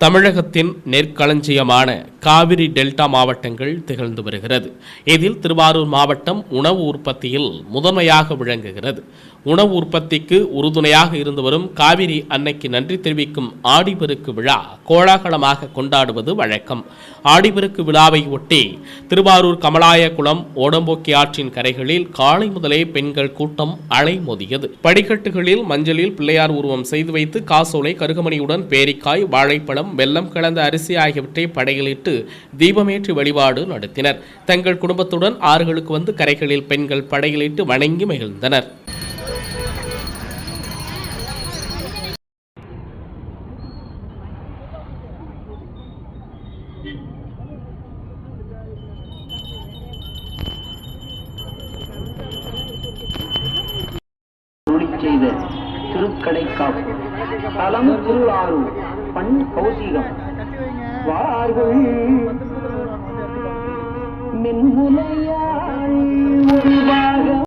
தமிழகத்தின் நெற்களஞ்சியமான காவிரி டெல்டா மாவட்டங்கள் திகழ்ந்து வருகிறது. இதில் திருவாரூர் மாவட்டம் உணவு உற்பத்தியில் முதன்மையாக விளங்குகிறது. உணவு உற்பத்திக்கு உறுதுணையாக இருந்து வரும் காவிரி அன்னைக்கு நன்றி தெரிவிக்கும் ஆடிபெருக்கு விழா கோலாகலமாக கொண்டாடுவது வழக்கம். ஆடிபெருக்கு விழாவை ஒட்டி திருவாரூர் கமலாயகுளம் ஓடம்போக்கி ஆற்றின் கரைகளில் காலை முதலே பெண்கள் கூட்டம் அலைமோதியது. படிக்கட்டுகளில் மஞ்சளில் பிள்ளையார் உருவம் செய்து வைத்து காசோலை கருகமணியுடன் பேரிக்காய் வாழைப்பழம் வெல்லம் கலந்த அரிசி ஆகியவற்றை படையலிட்டு தீபமேற்றி வழிபாடு நடத்தினர். தங்கள் குடும்பத்துடன் ஆறுகளுக்கு வந்து கரைகளில் பெண்கள் படையலிட்டு வணங்கி மகிழ்ந்தனர். செய்த திருக்கடைக்காப்பு. தலம் திருவாரூர் பண் கௌசிகம். வார்கள் மென்முலையாள் ஒரு பாகம்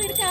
இருக்கா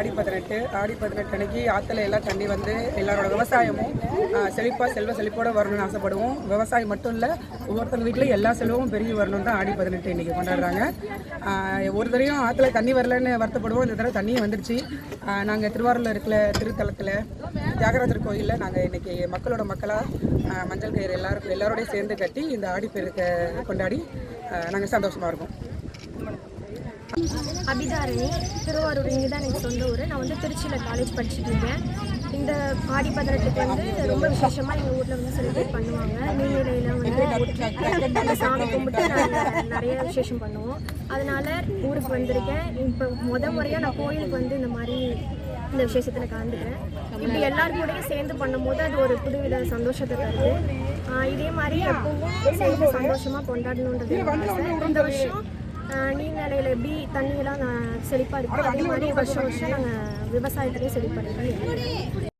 ஆடி பதினெட்டு ஆடி பதினெட்டு அன்னைக்கு ஆற்றுல எல்லாம் தண்ணி வந்து எல்லாரோட விவசாயமும் செழிப்பாக செல்வ செழிப்போடு வரணும்னு ஆசைப்படுவோம். விவசாயம் மட்டும் இல்லை ஒவ்வொருத்தங்க வீட்லையும் எல்லா செல்வமும் பெருகி வரணும் தான் ஆடி பதினெட்டு இன்றைக்கி கொண்டாடுறாங்க. ஒரு தடவையும் ஆற்றுல தண்ணி வரலன்னு வருத்தப்படுவோம். இந்த தடவை தண்ணி வந்துருச்சு. நாங்கள் திருவாரூரில் இருக்கிற திருத்தலத்தில் தியாகராஜர் கோயிலில் நாங்கள் இன்றைக்கி மக்களோட மக்களாக மஞ்சள் கயிறு எல்லாருக்கும் எல்லாரோடையும் சேர்ந்து கட்டி இந்த ஆடி பெருக்க கொண்டாடி நாங்கள் சந்தோஷமாக இருக்கோம். அபிதாரணி திருவாரூர் இங்கே தான் எனக்கு சொந்த ஊர். நான் வந்து திருச்சியில் காலேஜ் படிச்சுட்டு இருக்கேன். இந்த ஆடி பதினெட்டுக்கு வந்து ரொம்ப விசேஷமாக எங்கள் ஊரில் வந்து செலிப்ரேட் பண்ணுவாங்க. நீர்நிலையில் வந்து அந்த சாமி கும்பிட்டு நாங்கள் நிறைய விசேஷம் பண்ணுவோம். அதனால ஊருக்கு வந்திருக்கேன். இப்போ முத முறையாக நான் கோயிலுக்கு வந்து இந்த மாதிரி இந்த விசேஷத்தில் கலந்துக்கிறேன். இப்படி எல்லாரும் கூடயும் சேர்ந்து பண்ணும்போது அது ஒரு புதுவித சந்தோஷத்தை தருது. இதே மாதிரி எப்பவும் சேர்ந்து சந்தோஷமாக கொண்டாடணுன்றது. இந்த வருஷம் ஆஹ் நீர்நிலையில் எப்படி தண்ணியெல்லாம் செழிப்பாக இருக்கும் அதே மாதிரி வருஷம் வருஷம் நாங்கள் விவசாயத்துலேயும் செழிப்பாக இருக்கோம்